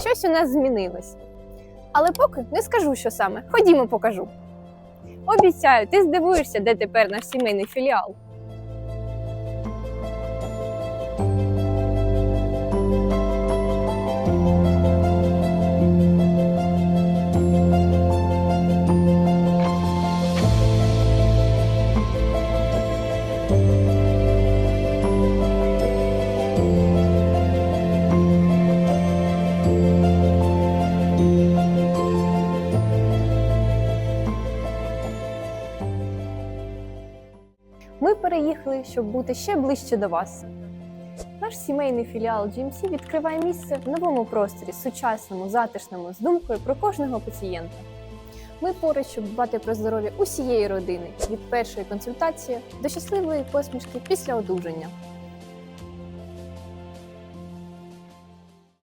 щось у нас змінилось. Але поки не скажу, що саме. Ходімо, покажу. Обіцяю, ти здивуєшся, де тепер наш сімейний філіал. Ми переїхали, щоб бути ще ближче до вас. Наш сімейний філіал GMC відкриває місце в новому просторі, сучасному, затишному, з думкою про кожного пацієнта. Ми поруч, щоб дбати про здоров'я усієї родини від першої консультації до щасливої посмішки після одужання.